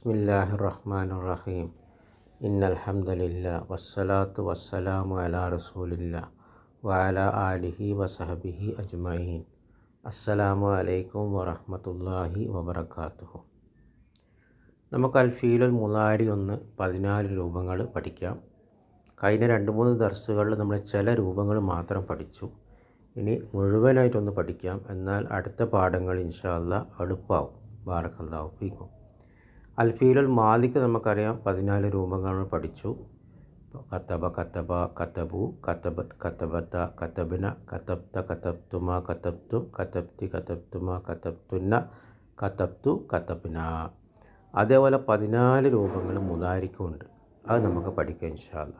ബിസ്മില്ലാഹി റഹ്മാൻ റഹീം ഇന്നൽഹംദലില്ല വസ്സലാത്തു വസ്സലാമു അലാ റസൂലില്ല വാല ആലിഹി വസഹബിഹി അജ്മഈൻ. അസ്സലാമു അലൈക്കും വറഹ്മത്തുള്ളാഹി വബറകാതുഹു നമുക്ക് അൽഫീലുൽ മുലാരി ഒന്ന് പതിനാല് രൂപങ്ങൾ പഠിക്കാം. കഴിഞ്ഞ രണ്ട് മൂന്ന് ദർസുകളിൽ നമ്മൾ ചില രൂപങ്ങൾ മാത്രം പഠിച്ചു. ഇനി മുഴുവനായിട്ടൊന്ന് പഠിക്കാം. എന്നാൽ അടുത്ത പാഠങ്ങൾ ഇൻഷാല്ല അടുപ്പാവും. ബാറക്കല്ലാവും അൽഫീലുൽ മാലിക്ക് നമുക്കറിയാം. പതിനാല് രൂപങ്ങൾ പഠിച്ചു. കത്തബ കത്തബ കത്തബു കത്തബ കത്തബത്ത കത്തബിന കത്തബ്ത കത്തബ്തുമ കത്തബ്തും കത്തബ്തി കത്തബ്തുമ കത്തബ്തുന്ന കത്തബ്തു കത്തബിന. അതേപോലെ പതിനാല് രൂപങ്ങൾ മുതാരിക്കുമുണ്ട് അത് നമുക്ക് പഠിക്കാം ഇൻഷാല്ല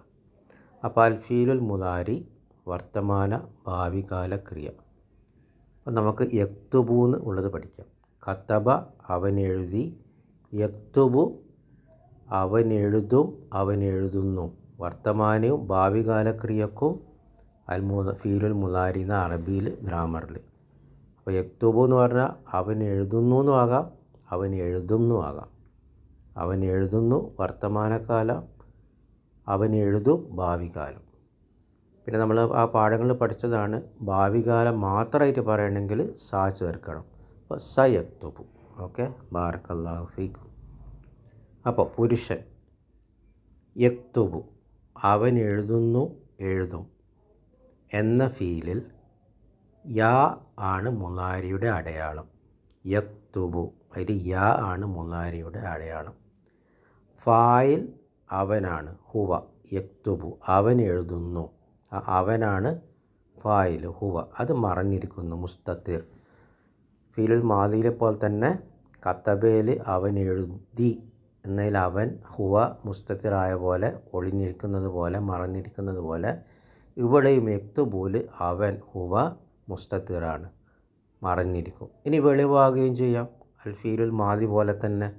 അപ്പോൾ അൽഫീലുൽ മുതാരി വർത്തമാന ഭാവികാല ക്രിയ. അപ്പം നമുക്ക് യക്തുബൂന്ന് ഉള്ളത് പഠിക്കാം. കത്തബ അവനെഴുതി യക്തുബു അവൻ എഴുതും അവൻ എഴുതുന്നു വർത്തമാനവും ഭാവികാല ക്രിയക്കും അൽ ഫീലുൽ മുലാരി എന്ന അറബിയിൽ ഗ്രാമറിൽ. അപ്പോൾ യക്തുബു എന്ന് പറഞ്ഞാൽ അവൻ എഴുതുന്നു എന്നും ആകാം അവൻ എഴുതുന്നു ആകാം. അവൻ എഴുതുന്നു വർത്തമാനകാലം അവൻ എഴുതും ഭാവികാലം. പിന്നെ നമ്മൾ ആ പാഠങ്ങൾ പഠിച്ചതാണ് ഭാവികാലം മാത്രമായിട്ട് പറയണമെങ്കിൽ സാ ചേർക്കണം. അപ്പോൾ സ യക്തുബു. ഓക്കെ? ബാറക്കല്ലാഹു ഫീക്കും. അപ്പോൾ പുരുഷൻ യക്തുബു അവൻ എഴുതുന്നു എഴുതും. എന്ന ഫീലിൽ യാ ആണ് മുലാരിയുടെ അടയാളം. യക്തുബു അതിൽ യാ ആണ് മുലാരിയുടെ അടയാളം. ഫായിൽ അവനാണ് ഹുവ യക്തുബു അവൻ എഴുതുന്നു. അവനാണ് ഫായിൽ ഹുവ. അത് മറഞ്ഞിരിക്കുന്നു മുസ്തത്തിർ. ഫീലുൽ മാതിയിലെ പോലെ തന്നെ കത്തബയിൽ അവൻ എഴുതി എന്നതിൽ അവൻ ഹുവ മുസ്തത്തിറായ പോലെ ഒളിഞ്ഞിരിക്കുന്നത് പോലെ മറഞ്ഞിരിക്കുന്നത് പോലെ ഇവിടെയും എക്തുബൂൽ അവൻ ഹുവ മുസ്തത്തിറാണ്. മറഞ്ഞിരിക്കും. ഇനി വെളിവാകുകയും ചെയ്യാം. അൽഫീലുൽ മാതി പോലെ തന്നെ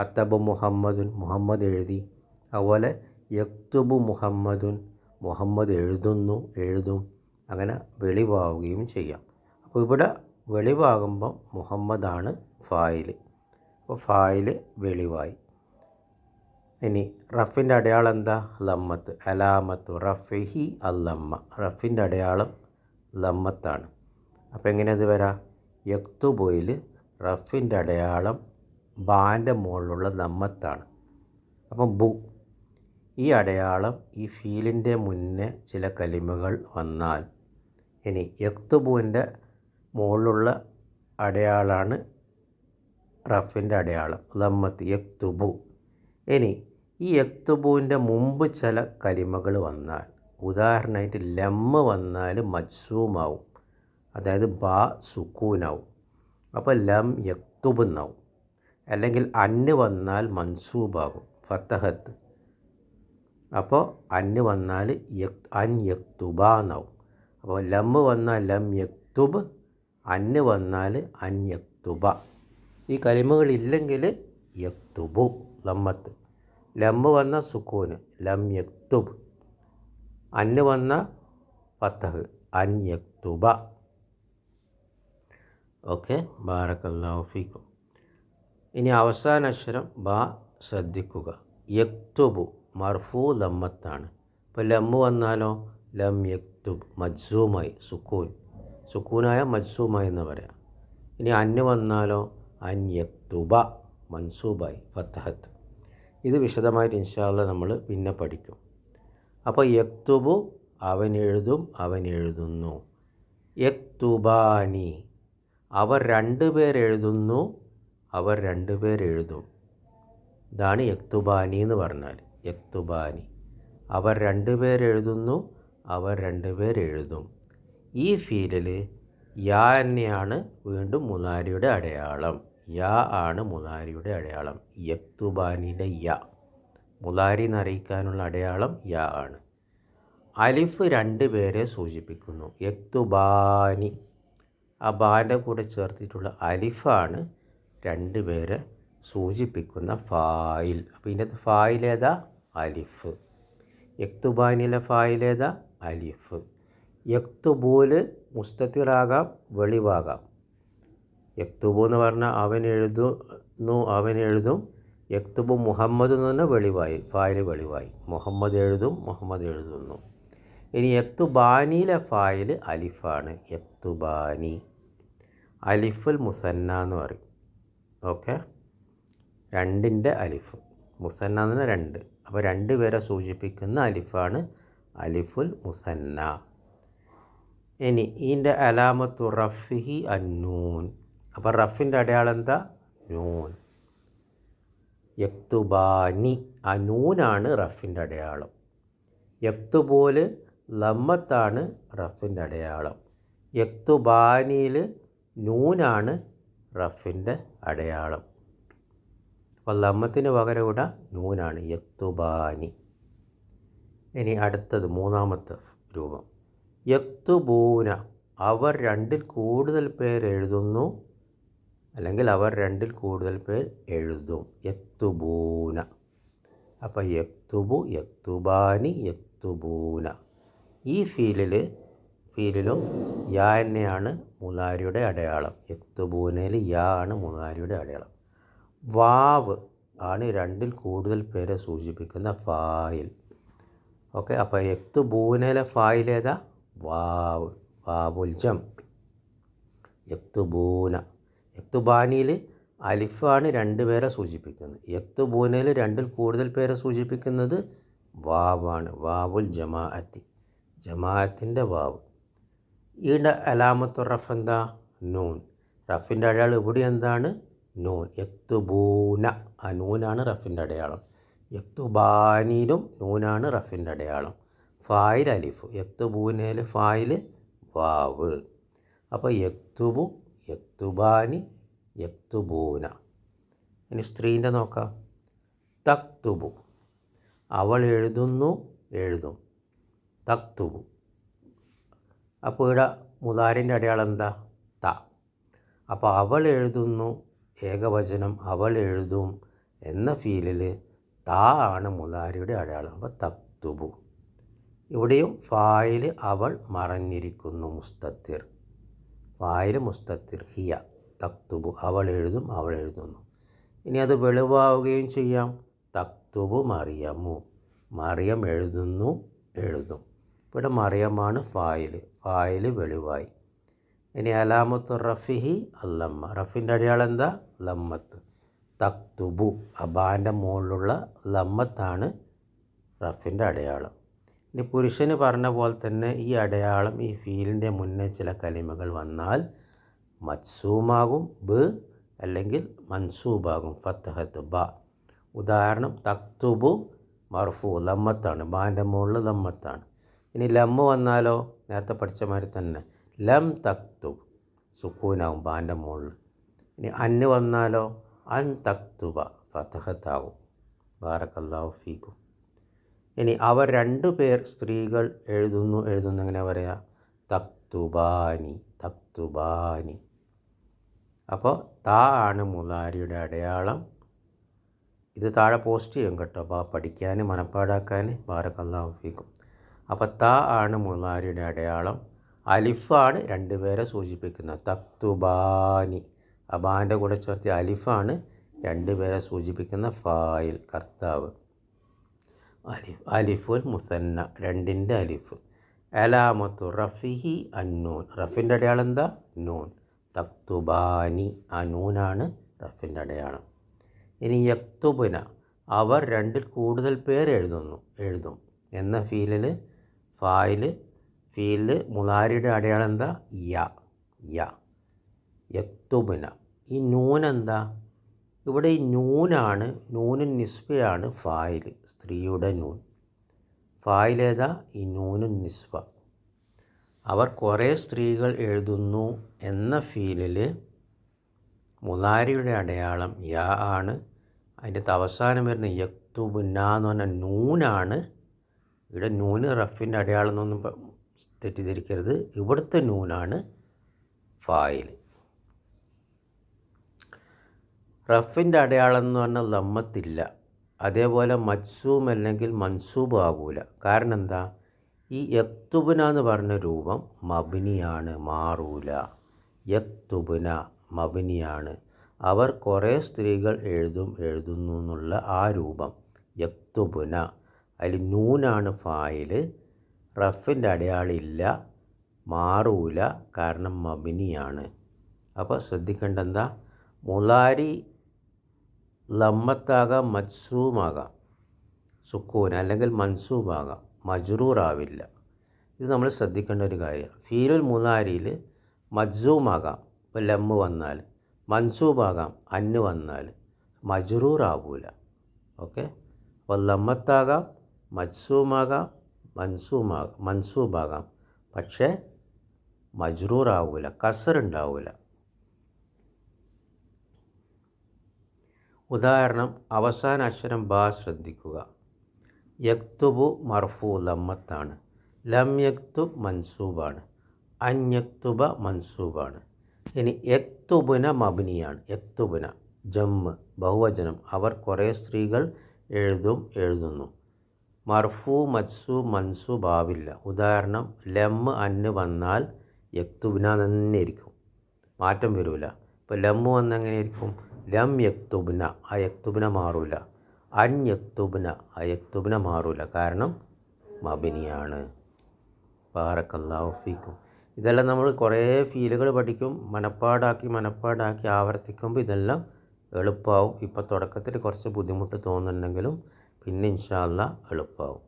കത്തബ് മുഹമ്മദുൻ മുഹമ്മദ് എഴുതി. അതുപോലെ യക്തുബു മുഹമ്മദുൻ മുഹമ്മദ് എഴുതുന്നു എഴുതും. അങ്ങനെ വെളിവാവുകയും ചെയ്യാം. അപ്പോൾ ഇവിടെ വെളിവാകുമ്പം മുഹമ്മദാണ് ഫായിൽ. അപ്പോൾ ഫായിൽ വെളിവായി. ഇനി റഫിന്റെ അടയാളം എന്താ? ലമ്മത്ത്. അലാമത്ത് റഫിഹി അല്ലമ്മ. റഫിന്റെ അടയാളം ലമ്മത്താണ്. അപ്പോൾ എങ്ങനെ എങ്ങനെയത് വരാം? യക്തുബോയിൽ റഫിന്റെ അടയാളം ബാന്റെ മുകളിലുള്ള ലമ്മത്താണ്. അപ്പം ബു. ഈ അടയാളം ഈ ഫീലിന്റെ മുന്നേ ചില കലിമകൾ വന്നാൽ ഇനി യക്തുബുവിന്റെ മുകളിലുള്ള അടയാളാണ് റഫിന്റെ അടയാളം. ലമ്മത്ത് യക്തുബു. ഇനി ഈ യക്തുബുവിന്റെ മുമ്പ് ചില കരിമകൾ വന്നാൽ ഉദാഹരണമായിട്ട് ലമ്മ വന്നാൽ മജ്സൂമാവും. അതായത് ബാ സുക്കൂനാവും. അപ്പോൾ ലം യക്തുബ് എന്നാവും അല്ലെങ്കിൽ അന്ന് വന്നാൽ മൻസൂബാകും. ഫത്തഹത്ത്. അപ്പോൾ അന്ന് വന്നാൽ യക് അൻ യക്തുബ എന്നാവും അപ്പോൾ ലം വന്നാൽ ലം യക്തുബ് അന്ന് വന്നാൽ അൻ യക്തുബ ഈ കലിമകളില്ലെങ്കിൽ യക്തുബു ലമ്മത്ത്. ലമ്മ് വന്ന സുക്കൂന് ലം യക്തുബ്. അന്ന് വന്ന ഫത്തഹ് അൻ യക്തുബ ഓക്കെ ബാറക്കല്ലാഫിക്കും ഇനി അവസാന അക്ഷരം ബാ ശ്രദ്ധിക്കുക. യക്തുബു മർഫു ലമ്മത്താണ്. ഇപ്പോൾ ലമ്മ് വന്നാലോ? ലം യക്തുബ് മജ്സൂമായി സുക്കൂൻ. സുക്കൂനായ മജ്സൂമായി എന്ന് പറയാം. ഇനി അന്ന് വന്നാലോ? അൻ യക്തുബ മൻസൂബായി. ഫത്തഹത്ത്. ഇത് വിശദമായിട്ട് ഇൻഷാല്ല നമ്മൾ പിന്നെ പഠിക്കും. അപ്പോൾ യക്തുബു അവൻ എഴുതും അവൻ എഴുതുന്നു. യക്തുബാനി. അവർ രണ്ടുപേർ എഴുതുന്നു അവർ രണ്ടുപേർ എഴുതും. ഇതാണ് യക്തുബാനി എന്ന് പറഞ്ഞാൽ. യക്തുബാനി. അവർ രണ്ടുപേർ എഴുതുന്നു അവർ രണ്ടുപേർ എഴുതും. ഈ ഫീലിൽ യാ തന്നെയാണ് വീണ്ടും മുതാരിയുടെ അടയാളം. യാ ആണ് മുതാരിയുടെ അടയാളം. യക്തുബാനിയുടെ യ. മുതാരി എന്നറിയിക്കാനുള്ള അടയാളം യാ ആണ്. അലിഫ് രണ്ട് പേരെ സൂചിപ്പിക്കുന്നു. യക്തുബാനി. ആ ബാന്റെ കൂടെ ചേർത്തിട്ടുള്ള അലിഫാണ് രണ്ട് പേരെ സൂചിപ്പിക്കുന്ന ഫായിൽ. അപ്പോൾ ഇതിന്റെ ഫായിലേതാ? അലിഫ്. യക്തുബാനിലെ ഫായിലേതാ? അലിഫ്. യക്തുബൂൽ മുസ്തത്തിറാകാം വെളിവാകാം. യക്തുബു എന്ന് പറഞ്ഞാൽ അവൻ എഴുതുന്നു അവൻ എഴുതും. യക്തുബു മുഹമ്മദ് എന്ന് പറഞ്ഞാൽ വെളിവായി ഫായിൽ വെളിവായി. മുഹമ്മദ് എഴുതും മുഹമ്മദ് എഴുതുന്നു. ഇനി യക്തുബാനിയിലെ ഫായിൽ അലിഫാണ്. യക്തുബാനി അലിഫുൽ മുസന്ന എന്ന് പറയും. ഓക്കെ? രണ്ടിന്റെ അലിഫ്. മുസന്ന എന്ന് പറഞ്ഞാൽ രണ്ട്. അപ്പോൾ രണ്ട് പേരെ സൂചിപ്പിക്കുന്ന അലിഫാണ് അലിഫുൽ മുസന്ന. ഇനി ഇതിന്റെ അലാമത്തു റഫിഹി അന്നൂൻ. അപ്പോൾ റഫിന്റെ അടയാളം എന്താ? നൂൻ. യക്തുബാനി. അനൂനാണ് നൂനാണ് റഫിന്റെ അടയാളം. യക്തുപോൽ ലമ്മത്താണ് റഫിന്റെ അടയാളം. യക്തുബാനിയിൽ നൂനാണ് റഫിന്റെ അടയാളം. അപ്പോൾ ലമ്മത്തിന് പകരം ഇവിടെ നൂനാണ്. യക്തുബാനി. ഇനി അടുത്തത് മൂന്നാമത്തെ രൂപം. യക്തുബൂന. അവർ രണ്ടിൽ കൂടുതൽ പേർ എഴുതുന്നു. അല്ലെങ്കിൽ അവർ രണ്ടിൽ കൂടുതൽ പേർ എഴുതും. യക്തുബൂന. അപ്പോൾ യക്തുബു യക്തുബാനി യക്തുബൂന. ഈ ഫീലിൽ ഫീലിലും യാ തന്നെയാണ് മുലാരിയുടെ അടയാളം. യക്തുബൂനയിൽ യാ ആണ് മുലാരിയുടെ അടയാളം. വാവ് ആണ് രണ്ടിൽ കൂടുതൽ പേരെ സൂചിപ്പിക്കുന്ന ഫായിൽ. ഓക്കെ അപ്പോൾ യക്തുബൂനയിലെ ഏതാ? വാവ് വാവുൽ ജം. യക്തുബൂന. യക്തുബാനിയിൽ അലിഫാണ് രണ്ട് പേരെ സൂചിപ്പിക്കുന്നത്. യക്തുബൂനയിൽ രണ്ടിൽ കൂടുതൽ പേരെ സൂചിപ്പിക്കുന്നത് വാവാണ്. വാവുൽ ജമാഅത്തി. ജമാഅത്തിന്റെ വാവ്. ഈടെ അലാമത്തു റഫ് എന്താ? നൂൻ. റഫിന്റെ അടയാളം ഇവിടെ എന്താണ്? നൂൻ. യക്തുബൂന. ആ നൂനാണ് റഫിന്റെ അടയാളം. യക്തുബാനിയിലും നൂനാണ് റഫിന്റെ അടയാളം. ഫായിൽ അലിഫ്. യക്തുബൂനയിൽ ഫായിൽ വാവ്. അപ്പോൾ യക്തുബു യക്തുബാനി യക്തുബൂന. ഇനി സ്ത്രീന്റെ നോക്കാം. തക്തുബു. അവൾ എഴുതുന്നു എഴുതും. തക്തുബു. അപ്പോൾ ഇവിടെ മുതാരിന്റെ അടയാളം എന്താ? ത. അപ്പോൾ അവൾ എഴുതുന്നു ഏകവചനം അവൾ എഴുതും എന്ന ഫീലിൽ താ ആണ് മുതാരിയുടെ അടയാളം. അപ്പോൾ തക്തുബു. ഇവിടെയും ഫായിൽ അവൾ മറഞ്ഞിരിക്കുന്നു മുസ്തത്തിർ. ഫായിൽ മുസ്തത്തിർ ഹിയ. തക്തുബു അവൾ എഴുതും അവൾ എഴുതുന്നു. ഇനി അത് വെളിവാവുകയും ചെയ്യാം. തക്തുബു മറിയമു. മറിയം എഴുതുന്നു എഴുതും. ഇവിടെ മറിയമാണ് ഫായിൽ ഫായിൽ വെളിവായി. ഇനി അലാമത്ത് റഫിഹി അല്ലമ്മ. റഫിന്റെ അടയാളം എന്താ? ലമ്മത്ത്. തക്തുബു. അബാന്റെ മുകളിലുള്ള ലമ്മത്താണ് റഫിന്റെ അടയാളം. ഇനി പുരുഷന് പറഞ്ഞ പോലെ തന്നെ ഈ അടയാളം ഈ ഫീലിന്റെ മുന്നേ ചില കലിമകൾ വന്നാൽ മത്സൂമാകും ബ് അല്ലെങ്കിൽ മൻസൂബാകും ഫത്തഹത്ത് ബ. ഉദാഹരണം തക്തുബു മർഫു ലമ്മത്താണ് ബാന്റെ മുകളിൽ ലമ്മത്താണ്. ഇനി ലമ്മ് വന്നാലോ? നേരത്തെ പഠിച്ച മാതിരി തന്നെ. ലം തക്തുബ് സുക്കൂനാകും ബാന്റെ മുകളിൽ. ഇനി അന്ന് വന്നാലോ? അൻ തക്തുബ ഫത്തഹത്താകും. ബാറക്കല്ലാഹു ഫീക്കും. ഇനി അവർ രണ്ടു പേർ സ്ത്രീകൾ എഴുതുന്നു എഴുതുന്നു എങ്ങനെ പറയാ? തക്തുബാനി തക്തുബാനി. അപ്പോൾ താ ആണ് മുലാരിയുടെ അടയാളം. ഇത് താഴെ പോസ്റ്റ് ചെയ്യും കേട്ടോ. അപ്പോൾ പഠിക്കാൻ മനപ്പാടാക്കാൻ ബാറക്കല്ലാഹു ഫീക്കും അപ്പോൾ താ ആണ് മുലാരിയുടെ അടയാളം. അലിഫാണ് രണ്ടുപേരെ സൂചിപ്പിക്കുന്നത്. തക്തുബാനി. അബാന്റെ കൂടെ ചേർത്ത് അലിഫാണ് രണ്ടുപേരെ സൂചിപ്പിക്കുന്ന ഫായിൽ കർത്താവ്. അലിഫ് അലിഫുൽ മുസന്ന രണ്ടിന്റെ അലിഫ്. അലാമത്തു റഫിഹി അന്നൂൻ റഫിന്റെ അടയാളം എന്താ? നൂൻ. തക്തുബാനി ആ നൂനാണ് റഫിന്റെ അടയാളം. ഇനി യക്തുബുന അവർ രണ്ടിൽ കൂടുതൽ പേർ എഴുതുന്നു എഴുതും. എന്ന ഫീലിൽ ഫായിൽ ഫീലിൽ മുലാരിയുടെ അടയാളം എന്താ? യ യ. യക്തുബുന. ഈ നൂൻ എന്താ ഇവിടെ ഈ നൂനാണ് നൂനും നിസ്ബയാണ് ഫായിൽ സ്ത്രീയുടെ നൂൻ. ഫായിലേതാ ഈ നൂനും നിസ്വ അവർ കുറേ സ്ത്രീകൾ എഴുതുന്നു എന്ന ഫീലിൽ മുതാരിയുടെ അടയാളം യാ ആണ്. അതിന്റെ അവസാനം വരുന്ന യക്തുബുന്ന എന്ന് പറഞ്ഞാൽ നൂനാണ്. ഇവിടെ നൂന് റഫിന്റെ അടയാളം എന്നൊന്നും തെറ്റിദ്ധരിക്കരുത്. ഇവിടുത്തെ നൂനാണ് ഫായിൽ. റഫിന്റെ അടയാളം എന്ന് പറഞ്ഞാൽ ലമ്മത്തില്ല അതേപോലെ മത്സൂം അല്ലെങ്കിൽ മൻസൂബ് ആകൂല. കാരണം എന്താ ഈ യക്തുബുന എന്ന് പറഞ്ഞ രൂപം മബിനിയാണ് മാറൂല. യക്തുബുന മബിനിയാണ്. അവർ കുറേ സ്ത്രീകൾ എഴുതും എഴുതുന്നു എന്നുള്ള ആ രൂപം. യക്തുബുന. അതിൽ നൂനാണ് ഫായിൽ. റഫിന്റെ അടയാളില്ല മാറൂല. കാരണം മബിനിയാണ്. അപ്പോൾ ശ്രദ്ധിക്കേണ്ട എന്താ മുലാരി ലമ്മത്താകാം മത്സൂമാകാം സുക്കൂൻ അല്ലെങ്കിൽ മൻസൂബാകാം. മജ്റൂറാവില്ല. ഇത് നമ്മൾ ശ്രദ്ധിക്കേണ്ട ഒരു കാര്യമാണ് ഫീലുൽ മൂന്നാരിയിൽ മജ്സൂമാകാം. ഇപ്പോൾ ലമ്മ് വന്നാൽ മൻസൂബാകാം അന്ന് വന്നാൽ മജ്റൂറാവൂല. ഓക്കെ? അപ്പോൾ ലമ്മത്താകാം മജ്സൂമാകാം മൻസൂമാകാം മൻസൂബാകാം. പക്ഷേ മജ്റൂറാവൂല കസറുണ്ടാവൂല. ഉദാഹരണം അവസാന അക്ഷരം ബാ ശ്രദ്ധിക്കുക. യക്തുബു മർഫു ലമ്മത്താണ് ലം യക്തു മൻസൂബാണ്. അൻ യക്തുബ മൻസൂബാണ്. ഇനി യക്തുബുന മബിനിയാണ്. യക്തുബുന ജമ്മ് ബഹുവചനം. അവർ കുറേ സ്ത്രീകൾ എഴുതും എഴുതുന്നു. മർഫു മത്സു മൻസൂബ് ബാവില്ല ഉദാഹരണം ലമ്മ് അന്ന് വന്നാൽ യക്തുബിന തന്നെ ഇരിക്കും. മാറ്റം വരില്ല ഇപ്പോൾ ലമ്മ് വന്നെങ്ങനെ എങ്ങനെയായിരിക്കും ലം യക്തുബ്ന ആ യക്തുബ്ന മാറൂല. അൻ യക്തുബ്ന ആ യക്തുബ്ന മാറൂല. കാരണം മബിനിയാണ്. ബാറക്കല്ലാഹു ഫീക്കും. ഇതെല്ലാം നമ്മൾ കുറേ ഫീലുകൾ പഠിക്കും. മനപ്പാടാക്കി മനപ്പാടാക്കി ആവർത്തിക്കുമ്പോൾ ഇതെല്ലാം എളുപ്പമാവും ഇപ്പോൾ തുടക്കത്തിൽ കുറച്ച് ബുദ്ധിമുട്ട് തോന്നുന്നുണ്ടെങ്കിലും പിന്നെ ഇൻഷാല്ല എളുപ്പമാവും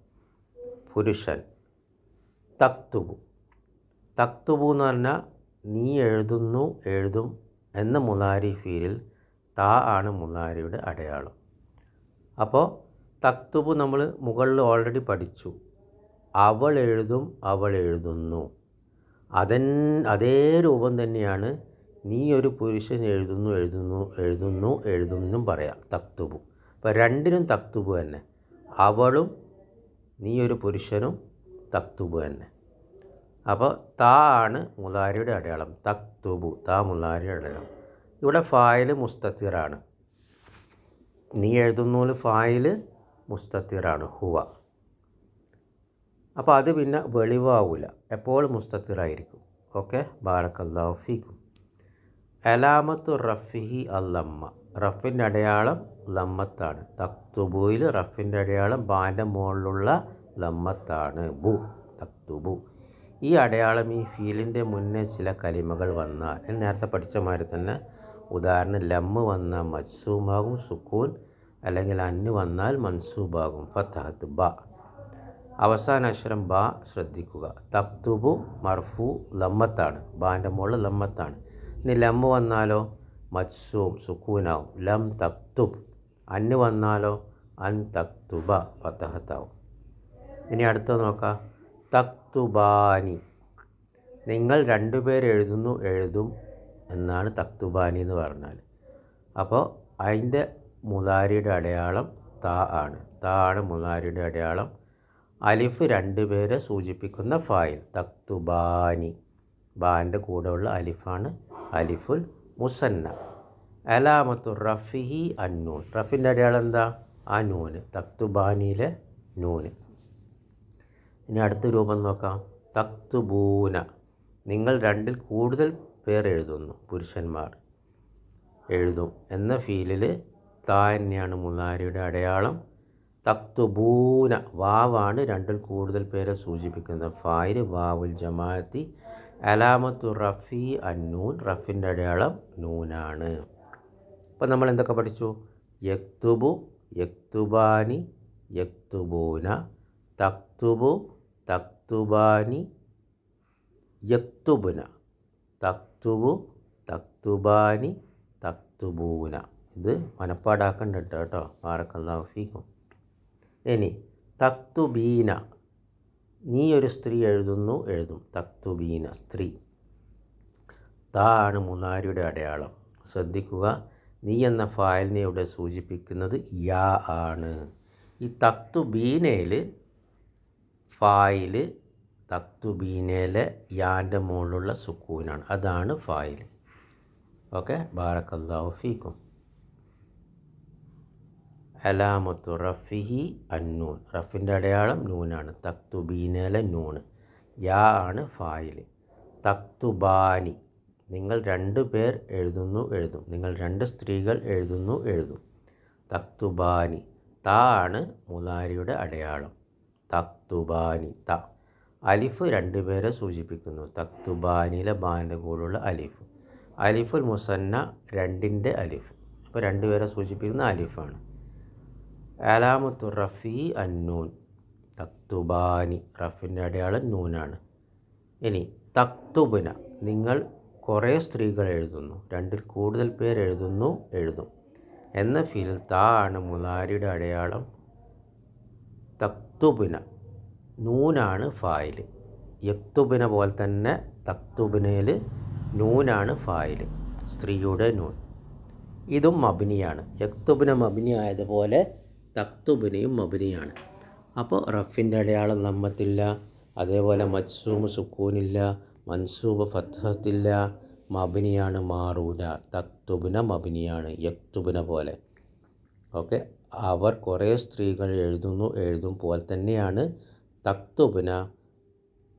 പുരുഷൻ. തക്തുബു. തക്തുബു എന്ന് പറഞ്ഞാൽ നീ എഴുതുന്നു എഴുതും എന്ന മുലാരി ഫീലിൽ താ ആണ് മൂന്നാരിയുടെ അടയാളം. അപ്പോൾ തക്തുബു നമ്മൾ മുകളിൽ ഓൾറെഡി പഠിച്ചു. അവൾ എഴുതും അവൾ എഴുതുന്നു. അതൻ അതേ രൂപം തന്നെയാണ് നീ ഒരു പുരുഷൻ എഴുതുന്നു എഴുതുന്നു എഴുതുന്നു എഴുതുന്നു പറയാം തക്തുബു. അപ്പോൾ രണ്ടിനും തക്തുബു തന്നെ. അവളും നീ ഒരു പുരുഷനും തക്തുബു തന്നെ. അപ്പോൾ താ ആണ് മുലാരിയുടെ അടയാളം. തക്തുബു താ മുലാരിയുടെ അടയാളം. ഇവിടെ ഫായൽ മുസ്തത്തിറാണ്. നീ എഴുതുന്നൂൽ ഫായൽ മുസ്തത്തിറാണ് ഹുവ. അപ്പോൾ അത് പിന്നെ വെളിവാവില്ല എപ്പോഴും മുസ്തത്തിറായിരിക്കും. ഓക്കെ? ബാറക്കല്ലാഹു ഫീക്കും. അലാമത്ത് റഫിഹി അല്ലമ്മ. റഫിന്റെ അടയാളം ലമ്മത്താണ്. തക്തുബുയിൽ റഫിന്റെ അടയാളം ബാന്റെ മുകളിലുള്ള ലമ്മത്താണ്. ബു. തക്തുബു. ഈ അടയാളം ഈ ഫീലിന്റെ മുന്നേ ചില കലിമകൾ വന്നാൽ നേരത്തെ പഠിച്ച മാതിരി തന്നെ ഉദാഹരണം ലമ്മ് വന്നാൽ മത്സൂമാകും സുക്കൂൻ അല്ലെങ്കിൽ അന്ന് വന്നാൽ മൻസൂബാകും. ഫത്തഹത്ത് ബ. അവസാന അക്ഷരം ബ ശ്രദ്ധിക്കുക. തക്തുബു മർഫു ലമ്മത്താണ്. ബാന്റെ മുകളിൽ ലമ്മത്താണ്. ഇനി ലമ്മ് വന്നാലോ മത്സൂം സുക്കൂനാവും ലം തക്തുബ്. അന്ന് വന്നാലോ അൻ തക്തുബ ഫത്തഹത്താവും ഇനി അടുത്ത നോക്കാം. തക്തുബാനി. നിങ്ങൾ രണ്ടുപേരെഴുതുന്നു എഴുതും എന്നാണ് തക്തുബാനി എന്ന് പറഞ്ഞാൽ അപ്പോൾ അതിന്റെ മുതാരിയുടെ അടയാളം താ ആണ്. താ ആണ് മുതാരിയുടെ അടയാളം. അലിഫ് രണ്ട് പേരെ സൂചിപ്പിക്കുന്ന ഫായിൽ തക്തുബാനി. ബാന്റെ കൂടെയുള്ള അലിഫാണ് അലിഫുൽ മുസന്ന. അലാമത്തു റഫിഹി അന്നൂൻ. റഫിന്റെ അടയാളം എന്താ? ആ നൂന്. തക്തുബാനിയിലെ നൂന്. ഇനി അടുത്ത രൂപം നോക്കാം. തക്തുബൂന. നിങ്ങൾ രണ്ടിൽ കൂടുതൽ പേർ എഴുതുന്നു പുരുഷന്മാർ എഴുതും. എന്ന ഫീലിൽ താ തന്നെയാണ് മുലാരിയുടെ അടയാളം. തക്തുബൂന വാവാണ് രണ്ടിൽ കൂടുതൽ പേരെ സൂചിപ്പിക്കുന്നത്. ഫായിൽ വാവുൽ ജമാഅത്തി അലാമത്തു റഫി അന്നൂൻ റഫിന്റെ അടയാളം നൂനാണ്. അപ്പം നമ്മൾ എന്തൊക്കെ പഠിച്ചു? യക്തുബു യക്തുബാനി യക്തുബൂന. തക്തുബു തക്തുബാനി യക്തുബുന. തക്തുബു തക്തുബാനി തക്തുബൂന. ഇത് മനപ്പാടാക്കണ്ട കേട്ടോ. ബാറക്കല്ലാഹു ഫീക്കും. ഇനി തക്തുബീന. നീ ഒരു സ്ത്രീ എഴുതുന്നു എഴുതും. തക്തുബീന സ്ത്രീ. താ ആണ് മുനാരിയുടെ അടയാളം. ശ്രദ്ധിക്കുക. നീ എന്ന ഫയലിനെ ഇവിടെ സൂചിപ്പിക്കുന്നത് യാ ആണ്. ഈ തക്തുബീനയിൽ ഫായിൽ തക്തുബീനയിലെ യാന്റെ മുകളിലുള്ള സുക്കൂനാണ്. അതാണ് ഫായിൽ. ഓക്കെ? ബാറക്കല്ലാഹു അലാമത്തു റഫിഹി അന്നൂൻ. റഫിന്റെ അടയാളം നൂനാണ്. തക്തുബീനയിലെ നൂണ്. യാ ആണ് ഫായിൽ. തക്തുബാനി നിങ്ങൾ രണ്ട് പേർ എഴുതുന്നു എഴുതും. നിങ്ങൾ രണ്ട് സ്ത്രീകൾ എഴുതുന്നു എഴുതും. തക്തുബാനി ത ആണ് മുലാരിയുടെ അടയാളം. തക്തുബാനി ത. അലിഫ് രണ്ടു പേരെ സൂചിപ്പിക്കുന്നു. തക്തുബാനിലെ ബാന്റെ കൂടെയുള്ള അലിഫ്. അലിഫുൽ മുസന്ന രണ്ടിന്റെ അലിഫ്. അപ്പോൾ രണ്ടു രണ്ടുപേരെ സൂചിപ്പിക്കുന്ന അലിഫാണ്. അലാമത്തു റഫി അന്നൂൻ തക്തുബാനി റഫിന്റെ അടയാളം നൂനാണ്. ഇനി തക്തുബുന നിങ്ങൾ കുറേ സ്ത്രീകൾ എഴുതുന്നു. രണ്ടിൽ കൂടുതൽ പേർ എഴുതുന്നു എഴുതും. എന്ന ഫീൽ താ ആണ് മുലാരിയുടെ അടയാളം തക്തുബിന. നൂനാണ് ഫായിൽ. യക്തുബിന പോലെ തന്നെ തക്തുബിനയിൽ നൂനാണ് ഫായിൽ. സ്ത്രീയുടെ നൂൻ. ഇതും മബിനിയാണ്. യക്തുബിന മബിനി ആയതുപോലെ തക്തുബിനയും മബിനിയാണ്. അപ്പോൾ റഫിന്റെ അടയാളം നമ്മത്തില്ല അതേപോലെ മത്സൂമ് സുക്കൂനില്ല. മൻസൂബ് ഫത്തഹത്തില്ല മബിനിയാണ് മാറൂല തക്തുബിന മബിനിയാണ്. യക്തുബിന പോലെ. ഓക്കെ? അവർ കുറേ സ്ത്രീകൾ എഴുതുന്നു. എഴുതും പോലെ തന്നെയാണ് തക്തുബിന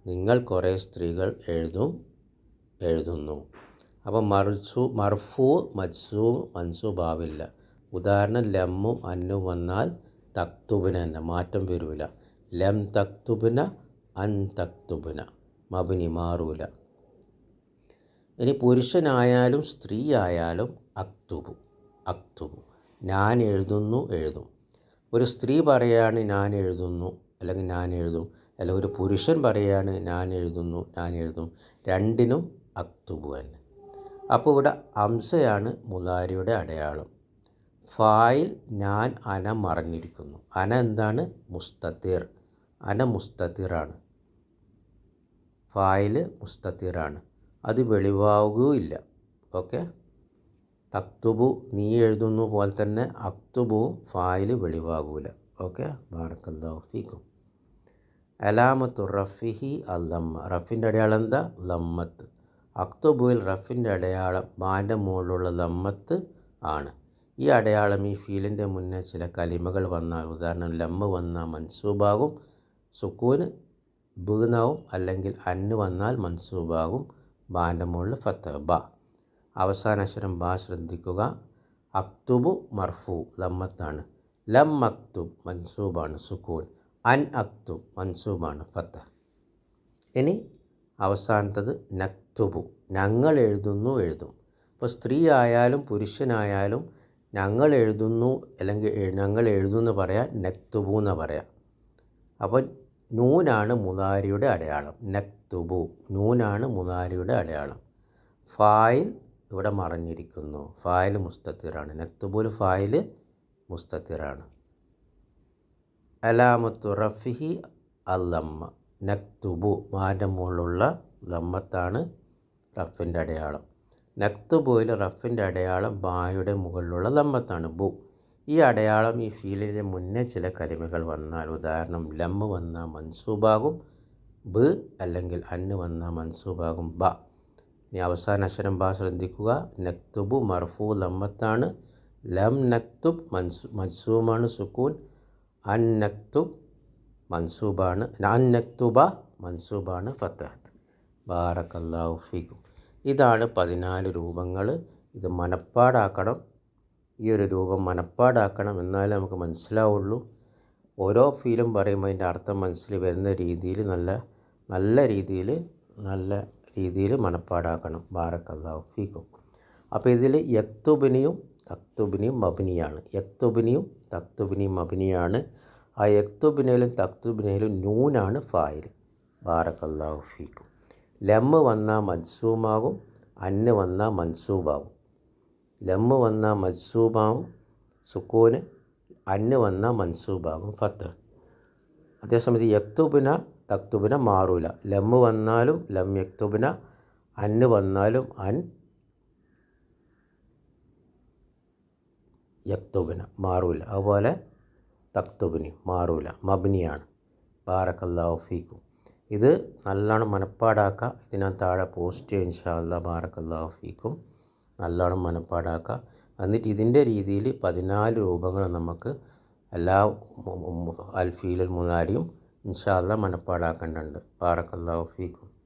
നിങ്ങൾ കുറേ സ്ത്രീകൾ എഴുതും എഴുതുന്നു. അപ്പം മർസു മർഫു മത്സൂം മൻസൂബാവില്ല ഉദാഹരണം ലമ്മും അന്നും വന്നാൽ തക്തുപുന തന്നെ മാറ്റം വരൂല. ലം തക്തുപുന അൻ തക്തുപുന മബിനി മാറൂല. ഇനി പുരുഷനായാലും സ്ത്രീ ആയാലും അക്തുബു അക്തുബു ഞാൻ എഴുതുന്നു എഴുതും. ഒരു സ്ത്രീ പറയാണ് ഞാൻ എഴുതുന്നു. അല്ലെങ്കിൽ ഞാൻ എഴുതും. അല്ല ഒരു പുരുഷൻ പറയാണ് ഞാൻ എഴുതുന്നു ഞാൻ എഴുതും. രണ്ടിനും അക്തുബു തന്നെ. അപ്പോൾ ഇവിടെ അംസയാണ് മുതാരിയുടെ അടയാളം. ഫായിൽ ഞാൻ അന മറഞ്ഞിരിക്കുന്നു. അന എന്താണ്? മുസ്തത്തീർ. അന മുസ്തത്തീറാണ്. ഫായിൽ മുസ്തത്തീറാണ്. അത് വെളിവാവുകയില്ല ഓക്കെ? തക്തുബു നീ എഴുതുന്നു പോലെ തന്നെ അക്തുബു ഫായിൽ വെളിവാകൂല. ഓക്കെ? ബാറക്കല്ലാഹു ഫീക്കും. അലാമത്തു റഫിഹി അല്ലമ്മ റഫിന്റെ അടയാളം എന്താ? ലമ്മത്ത് അക്തുബുവിൽ റഫിന്റെ അടയാളം ബാന്റെ മുകളിലുള്ള ലമ്മത്ത് ആണ്. ഈ അടയാളം ഈ ഫീലിന്റെ മുന്നേ ചില കലിമകൾ വന്നാൽ ഉദാഹരണം ലമ്മ വന്നാൽ മൻസൂബാകും സുക്കൂന് ബീനാവും അല്ലെങ്കിൽ അന്ന് വന്നാൽ മൻസൂബാകും ബാന്റെ മുകളിൽ ഫത്ത് ബ. അവസാന അക്ഷരം ബാ ശ്രദ്ധിക്കുക. അക്തുബു മർഫു ലമ്മത്താണ് ലം അക്തുബ് മൻസൂബാണ് സുക്കൂൻ. അൻ അക്തു മൻസൂബാണ് ഫത്ത്. ഇനി അവസാനത്തത് നക്തുബു. ഞങ്ങൾ എഴുതുന്നു എഴുതും. ഇപ്പോൾ സ്ത്രീ ആയാലും പുരുഷനായാലും ഞങ്ങൾ എഴുതുന്നു അല്ലെങ്കിൽ ഞങ്ങൾ എഴുതുന്നു പറയാം നക്തുബു എന്ന് പറയാം. അപ്പോൾ നൂനാണ് മുതാരിയുടെ അടയാളം നക്തുബു. നൂനാണ് മുതാരിയുടെ അടയാളം. ഫായിൽ ഇവിടെ മറഞ്ഞിരിക്കുന്നു. ഫായിൽ മുസ്തത്തിറാണ്. നക്തുബുൽ ഫായിൽ മുസ്തത്തിറാണ്. അലാമത്തു റഫിഹി അല്ലമ്മ. നക്തുബു മാന്റെ മുകളിലുള്ള ലമ്മത്താണ് റഫിന്റെ അടയാളം. നക്തുബുവിൽ റഫിന്റെ അടയാളം ബായുടെ മുകളിലുള്ള ലമ്മത്താണ് ബു. ഈ അടയാളം ഈ ഫീലിന്റെ മുന്നേ ചില കരിമകൾ വന്നാൽ ഉദാഹരണം ലമ്മ് വന്നാൽ മൻസൂബാകും ബ് അല്ലെങ്കിൽ അന്ന് വന്നാൽ മൻസൂബാകും ബ. ഇനി അവസാന അക്ഷരം ബ ശ്രദ്ധിക്കുക. നക്തുബു മർഫു ലമ്മത്താണ്. ലം നക്തുബ് മൻസു മൻസൂമാണ് സുക്കൂൻ. അൻ നക്തുബ് മൻസൂബാണ് അൻ നക്തുബ മൻസൂബാണ് ഫത്തഹ്. ബാറക്കല്ലാഹു ഫിഖു ഇതാണ് പതിനാല് രൂപങ്ങൾ ഇത് മനപ്പാടാക്കണം. ഈ ഒരു രൂപം മനപ്പാടാക്കണം എന്നാലേ നമുക്ക് മനസ്സിലാവുള്ളൂ. ഓരോ ഫീലും പറയുമ്പോൾ അതിന്റെ അർത്ഥം മനസ്സിൽ വരുന്ന രീതിയിൽ നല്ല നല്ല രീതിയിൽ നല്ല രീതിയിൽ മനപ്പാടാക്കണം. ബാറക്കല്ലാഹു ഫീക്കും അപ്പോൾ ഇതിൽ യക്തുബിനിയും തക്തുബിനിയും മബിനിയാണ്. യക്തുബിനിയും തക്തുബിനിയും മബിനിയാണ് ആ യക്തുബിനയിലും തക്തുബിനയിലും നൂനാണ് ഫായിൽ. ബാറക്കല്ലാഹു ഫീക്കും. ലമ്മ് വന്നാൽ മജ്സൂമാകും അന്ന് വന്നാൽ മൻസൂബാകും ലമ്മ് വന്നാൽ മൻസൂബാകും സുക്കൂന് അന്ന് വന്നാൽ മൻസൂബാകും ഫത്ത് അതേസമയത്ത് യക്തുബിന തക്തുബിന മാറൂല. ലമ്മ് വന്നാലും ലം യക്തുബിന അന്ന് വന്നാലും അൻ യക്തുബിന മാറൂല. അതുപോലെ തക്തുബിനി മാറൂല മബിനിയാണ്. ബാറക്കല്ലാഹു ഫീക്കും. ഇത് നല്ലോണം മനപ്പാടാക്കുക ഇതിനാ താഴെ പോസ്റ്റ് ഇൻഷാല്ല ബാറക്കല്ലാഹു ഫീക്കും. നല്ലോണം മനപ്പാടാക്കുക എന്നിട്ട് ഇതിന്റെ രീതിയിൽ പതിനാല് രൂപങ്ങൾ നമുക്ക് എല്ലാ അൽഫീലും മുനാരിയും ഇൻഷാല്ല മനപ്പാടാക്കേണ്ടതുണ്ട്. ബാറക്കല്ലാഹു ഫീക്കും.